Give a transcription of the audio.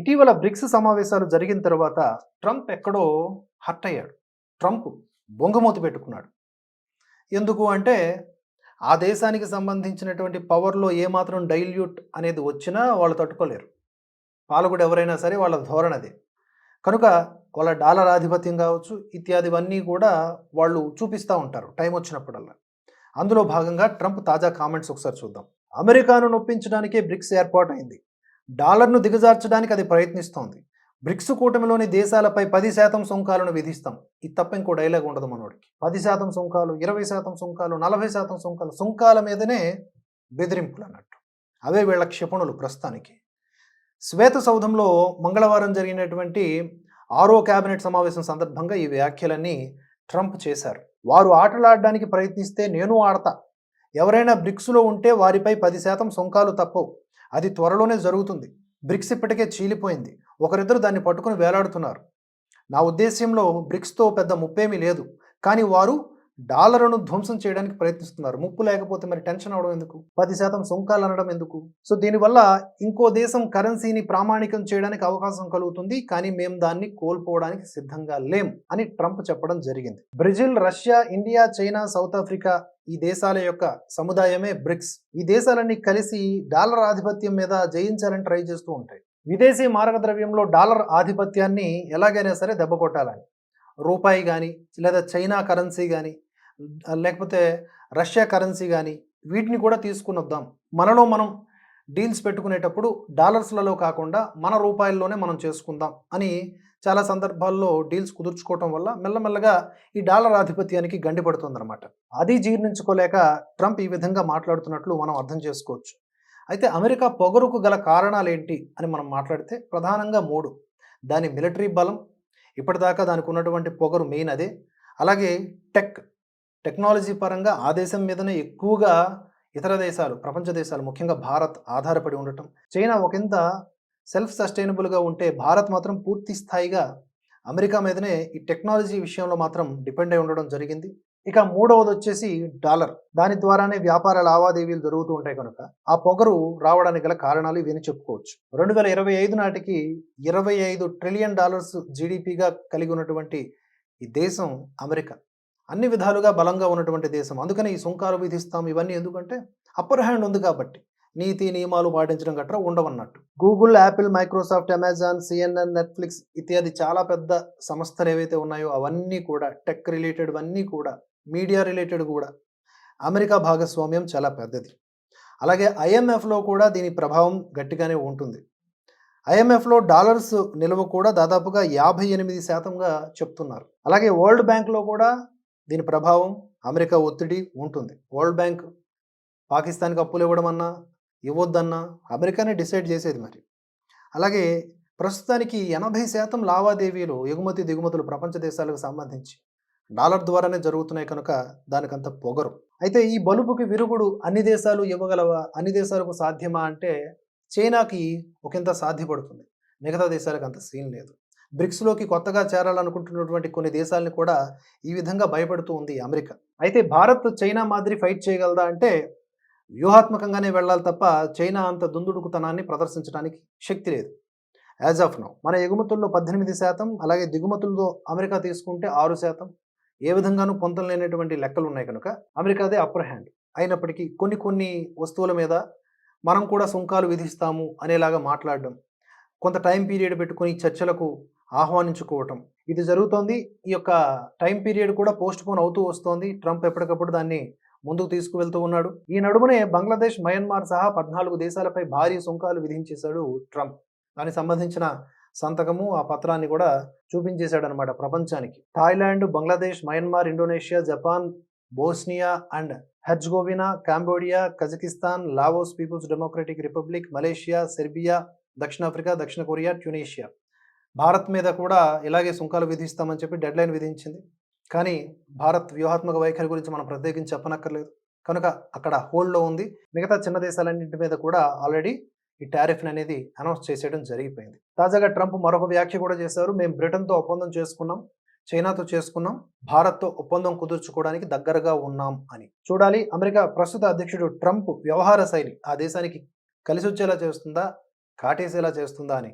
ఇటీవల బ్రిక్స్ సమావేశాలు జరిగిన తర్వాత ట్రంప్ ఎక్కడో హర్ట్ అయ్యాడు. ట్రంప్ బొంగమూతి పెట్టుకున్నాడు. ఎందుకు అంటే ఆ దేశానికి సంబంధించినటువంటి పవర్లో ఏమాత్రం డైల్యూట్ అనేది వచ్చినా వాళ్ళు తట్టుకోలేరు. పాలకుడు ఎవరైనా సరే వాళ్ళ ధోరణి కనుక వాళ్ళ డాలర్ ఆధిపత్యం కావచ్చు ఇత్యాదివన్నీ కూడా వాళ్ళు చూపిస్తూ ఉంటారు టైం వచ్చినప్పుడల్లా. అందులో భాగంగా ట్రంప్ తాజా కామెంట్స్ ఒకసారి చూద్దాం. అమెరికాను నొప్పించడానికే బ్రిక్స్ ఏర్పాటైంది. డాలర్ను దిగజార్చడానికి అది ప్రయత్నిస్తోంది. బ్రిక్స్ కూటమిలోని దేశాలపై పది శాతం సుంకాలను విధిస్తాం. ఇది తప్ప ఇంకో డైలాగ్ ఉండదు మనోడికి. పది శాతం సుంకాలు ఇరవై శాతం సుంకాలు నలభై శాతం సుంకాలు సుంకాల మీదనే బెదిరింపులు అన్నట్టు అవే వీళ్ళ క్షిపణులు ప్రస్తుతానికి. శ్వేత సౌధంలో మంగళవారం జరిగినటువంటి ఆరో కేబినెట్ సమావేశం సందర్భంగా ఈ వ్యాఖ్యలన్నీ ట్రంప్ చేశారు. వారు ఆటలాడడానికి ప్రయత్నిస్తే నేను ఆడతా. ఎవరైనా బ్రిక్స్లో ఉంటే వారిపై పది శాతం సుంకాలు తప్పవు. అది త్వరలోనే జరుగుతుంది. బ్రిక్స్ ఇప్పటికే చీలిపోయింది. ఒకరిద్దరు దాన్ని పట్టుకుని వేలాడుతున్నారు. నా ఉద్దేశ్యంలో బ్రిక్స్తో పెద్ద ముప్పేమీ లేదు. కానీ వారు డాలర్ను ధ్వంసం చేయడానికి ప్రయత్నిస్తున్నారు. ముప్పు లేకపోతే మరి టెన్షన్ అవడం ఎందుకు? పది శాతం సుంకాలు అనడం ఎందుకు? సో దీనివల్ల ఇంకో దేశం కరెన్సీని ప్రామాణికం చేయడానికి అవకాశం కలుగుతుంది. కానీ మేము దాన్ని కోల్పోవడానికి సిద్ధంగా లేం అని ట్రంప్ చెప్పడం జరిగింది. Brazil Russia India China south Africa ఈ దేశాల యొక్క సముదాయమే బ్రిక్స్. ఈ దేశాలన్నీ కలిసి డాలర్ ఆధిపత్యం మీద జయించాలని ట్రై చేస్తూ ఉంటాయి. విదేశీ మారకద్రవ్యంలో డాలర్ ఆధిపత్యాన్ని ఎలాగైనా సరే దెబ్బ కొట్టాలని. రూపాయి కానీ లేదా చైనా కరెన్సీ కానీ లేకపోతే రష్యా కరెన్సీ కానీ వీటిని కూడా తీసుకుని వద్దాం మనలో మనం డీల్స్ పెట్టుకునేటప్పుడు డాలర్స్లలో కాకుండా మన రూపాయల్లోనే మనం చేసుకుందాం అని చాలా సందర్భాల్లో డీల్స్ కుదుర్చుకోవటం వల్ల మెల్లమెల్లగా ఈ డాలర్ ఆధిపత్యానికి గండిపడుతుందన్నమాట అది జీర్ణించుకోలేక ట్రంప్ ఈ విధంగా మాట్లాడుతున్నట్లు మనం అర్థం చేసుకోవచ్చు. అయితే అమెరికా పొగరుకు గల కారణాలు ఏంటి అని మనం మాట్లాడితే ప్రధానంగా మూడు. దాని మిలిటరీ బలం ఇప్పటిదాకా దానికి ఉన్నటువంటి పొగరు మెయిన్ అదే. అలాగే టెక్ టెక్నాలజీ పరంగా ఆ దేశం మీదనే ఎక్కువగా ఇతర దేశాలు ప్రపంచ దేశాలు ముఖ్యంగా భారత్ ఆధారపడి ఉండటం. చైనా ఒకంత సెల్ఫ్ సస్టైనబుల్గా ఉంటే భారత్ మాత్రం పూర్తి స్థాయిగా అమెరికా మీదనే ఈ టెక్నాలజీ విషయంలో మాత్రం డిపెండ్ అయి ఉండడం జరిగింది. ఇక మూడవది వచ్చేసి డాలర్. దాని ద్వారానే వ్యాపార లావాదేవీలు జరుగుతూ ఉంటాయి కనుక ఆ పొగరు రావడానికి గల కారణాలు ఇవన్నీ చెప్పుకోవచ్చు. రెండు వేల ఇరవై ఐదు నాటికి ఇరవై ఐదు ట్రిలియన్ డాలర్స్ జీడిపిగా కలిగి ఉన్నటువంటి ఈ దేశం అమెరికా. అన్ని విధాలుగా బలంగా ఉన్నటువంటి దేశం. అందుకని ఈ సుంకాలు విధిస్తాం. ఇవన్నీ ఎందుకంటే అప్పర్ హ్యాండ్ ఉంది కాబట్టి. నీతి నియమాలు పాటించడం గట్రా ఉండవన్నట్టు. Google Apple Microsoft Amazon CNN Netflix ఇత్యాది చాలా పెద్ద సంస్థలు ఏవైతే ఉన్నాయో అవన్నీ కూడా టెక్ రిలేటెడ్ అన్నీ కూడా మీడియా రిలేటెడ్ కూడా అమెరికా భాగస్వామ్యం చాలా పెద్దది. అలాగే ఐఎంఎఫ్లో కూడా దీని ప్రభావం గట్టిగానే ఉంటుంది. ఐఎంఎఫ్లో డాలర్స్ నిల్వ కూడా దాదాపుగా యాభై ఎనిమిది శాతంగా చెప్తున్నారు. అలాగే వరల్డ్ బ్యాంక్లో కూడా దీని ప్రభావం అమెరికా ఒత్తిడి ఉంటుంది. వరల్డ్ బ్యాంక్ పాకిస్తాన్కి అప్పులు ఇవ్వడం ఇవ్వద్దన్నా అమెరికానే డిసైడ్ చేసేది మరి. అలాగే ప్రస్తుతానికి ఎనభై శాతం లావాదేవీలు ఎగుమతి దిగుమతులు ప్రపంచ దేశాలకు సంబంధించి డాలర్ ద్వారానే జరుగుతున్నాయి కనుక దానికంత పొగరు. అయితే ఈ బలుపుకి విరుగుడు అన్ని దేశాలు ఇవ్వగలవా? అన్ని దేశాలకు సాధ్యమా అంటే చైనాకి ఒకంత సాధ్యపడుతుంది. మిగతా దేశాలకు అంత సీన్ లేదు. బ్రిక్స్లోకి కొత్తగా చేరాలనుకుంటున్నటువంటి కొన్ని దేశాలను కూడా ఈ విధంగా భయపడుతూ ఉంది అమెరికా. అయితే భారత్ చైనా మాదిరి ఫైట్ చేయగలదా అంటే వ్యూహాత్మకంగానే వెళ్ళాలి తప్ప చైనా అంత దుందుడుకుతనాన్ని ప్రదర్శించడానికి శక్తి లేదు. యాజ్ ఆఫ్ నౌ మన ఎగుమతుల్లో పద్దెనిమిది శాతం అలాగే దిగుమతుల్లో అమెరికా తీసుకుంటే ఆరు శాతం. ఏ విధంగానూ పొంతం లేనటువంటి లెక్కలు ఉన్నాయి కనుక అమెరికాదే అప్పర్ హ్యాండ్ అయినప్పటికీ కొన్ని కొన్ని వస్తువుల మీద మనం కూడా సుంకాలు విధిస్తాము అనేలాగా మాట్లాడడం కొంత టైం పీరియడ్ పెట్టుకుని చర్చలకు ఆహ్వానించుకోవటం ఇది జరుగుతోంది. ఈ యొక్క టైం పీరియడ్ కూడా పోస్ట్ పోన్ అవుతూ వస్తోంది. ట్రంప్ ఎప్పటికప్పుడు దాన్ని ముందుకు తీసుకువెళ్తూ ఉన్నాడు. ఈ నడుమునే బంగ్లాదేశ్ మయన్మార్ సహా పద్నాలుగు దేశాలపై భారీ సుంకాలు విధించేశాడు ట్రంప్. దానికి సంబంధించిన సంతకము ఆ పత్రాన్ని కూడా చూపించేశాడనమాట ప్రపంచానికి. Thailand Bangladesh Myanmar Indonesia Japan Bosnia and Herzegovina Cambodia Kazakhstan Laos people's democratic republic Malaysia Serbia దక్షిణాఫ్రికా దక్షిణ కొరియా ట్యునీషియా. భారత్ మీద కూడా ఇలాగే సుంకాలు విధిస్తామని చెప్పి డెడ్లైన్ విధించింది. కానీ భారత్ వ్యూహాత్మక వైఖరి గురించి మనం ప్రత్యేకించి చెప్పనక్కర్లేదు. కనుక అక్కడ హోల్డ్లో ఉంది. మిగతా చిన్న దేశాలన్నింటి మీద కూడా ఆల్రెడీ ఈ టారిఫ్ అనేది అనౌన్స్ చేసేయడం జరిగిపోయింది. తాజాగా ట్రంప్ మరొక వ్యాఖ్య కూడా చేశారు. మేము బ్రిటన్తో ఒప్పందం చేసుకున్నాం చైనాతో చేసుకున్నాం భారత్తో ఒప్పందం కుదుర్చుకోవడానికి దగ్గరగా ఉన్నాం అని. చూడాలి అమెరికా ప్రస్తుత అధ్యక్షుడు ట్రంప్ వ్యవహార శైలి ఆ దేశానికి కలిసి వచ్చేలా చేస్తుందా కాటేసేలా చేస్తుందా అని.